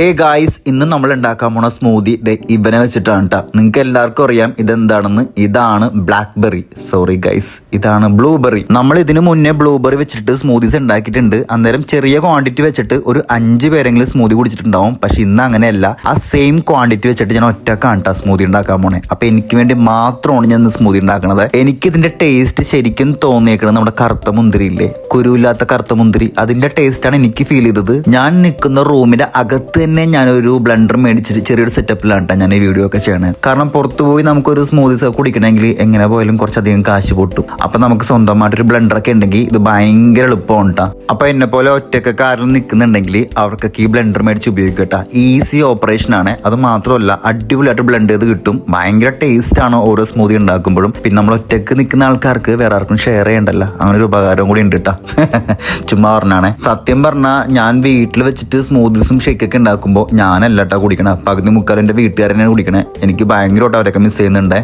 ഏ ഗായ്സ് ഇന്ന് നമ്മൾ ഉണ്ടാക്കാൻ പോണ സ്മൂതി ഇവനെ വെച്ചിട്ടാണ് കേട്ടോ നിങ്ങൾക്ക് എല്ലാവർക്കും അറിയാം ഇതെന്താണെന്ന്. ഇതാണ് ബ്ലാക്ക് ബെറി സോറി ഗൈസ് ഇതാണ് ബ്ലൂബെറി നമ്മൾ ഇതിനു മുന്നേ ബ്ലൂബെറി വെച്ചിട്ട് സ്മൂതീസ് ഉണ്ടാക്കിയിട്ടുണ്ട്. അന്നേരം ചെറിയ ക്വാണ്ടിറ്റി വെച്ചിട്ട് ഒരു അഞ്ച് പേരെങ്കിലും സ്മൂതി കുടിച്ചിട്ടുണ്ടാവും. പക്ഷെ ഇന്ന് അങ്ങനെയല്ല. ആ സെയിം ക്വാണ്ടിറ്റി വെച്ചിട്ട് ഞാൻ ഒറ്റക്കാണ് കേട്ടോ സ്മൂതി ഉണ്ടാക്കാൻ പോണേ. അപ്പൊ എനിക്ക് വേണ്ടി മാത്രമാണ് ഞാൻ സ്മൂതി ഉണ്ടാക്കുന്നത് എനിക്ക് ഇതിന്റെ ടേസ്റ്റ് ശരിക്കും തോന്നിയേക്കണത് നമ്മുടെ കറുത്ത മുന്തിരി ഇല്ലേ? കുരുവില്ലാത്ത കറുത്ത മുന്തിരി. അതിന്റെ ടേസ്റ്റ് ആണ് എനിക്ക് ഫീൽ ചെയ്തത്. ഞാൻ നിൽക്കുന്ന റൂമിന്റെ അകത്ത് തന്നെ ഞാനൊരു ബ്ലണ്ടർ മേടിച്ചിട്ട് ചെറിയൊരു സെറ്റപ്പിലാണ് കേട്ടോ ഞാൻ ഈ വീഡിയോ ഒക്കെ ചെയ്യണേ. കാരണം പുറത്തു പോയി നമുക്കൊരു സ്മൂതീസ് ഒക്കെ കുടിക്കണമെങ്കിൽ എങ്ങനെ പോയാലും കുറച്ചധികം കാശ് പൊട്ടും. അപ്പൊ നമുക്ക് സ്വന്തമായിട്ടൊരു ബ്ലണ്ടർ ഒക്കെ ഉണ്ടെങ്കിൽ ഇത് ഭയങ്കര എളുപ്പമാണ് ട്ടാ. അപ്പൊ എന്നെ പോലെ ഒറ്റയ്ക്ക് കാറിൽ നിൽക്കുന്നുണ്ടെങ്കിൽ അവർക്കൊക്കെ ഈ ബ്ലണ്ടർ മേടിച്ച് ഉപയോഗിക്കട്ടെ ഈസി ഓപ്പറേഷൻ ആണ്. അത് മാത്രമല്ല അടിപൊളിയായിട്ട് ബ്ലെൻഡ് ചെയ്ത് കിട്ടും. ഭയങ്കര ടേസ്റ്റ് ആണ് ഓരോ സ്മൂതി ഉണ്ടാക്കുമ്പോഴും. പിന്നെ നമ്മൾ ഒറ്റയ്ക്ക് നിൽക്കുന്ന ആൾക്കാർക്ക് വേറെ ആർക്കും ഷെയർ ചെയ്യണ്ടല്ല. അങ്ങനെ ഒരു ഉപകാരം കൂടി ഉണ്ട് കേട്ടോ ചുമ്മാ പറഞ്ഞാണേ. സത്യം പറഞ്ഞാൽ ഞാൻ വീട്ടിൽ വെച്ചിട്ട് സ്മൂത്തീസും ഷേക്കൊക്കെ ഉണ്ടാക്കുമ്പോൾ ഞാനല്ല കുടിക്കണേ. പകുതി മുക്കാൽ എന്റെ വീട്ടുകാരനെയാണ് കുടിക്കണേ. എനിക്ക് ഭയങ്കരമായിട്ട് അവരൊക്കെ മിസ് ചെയ്യുന്നുണ്ട്.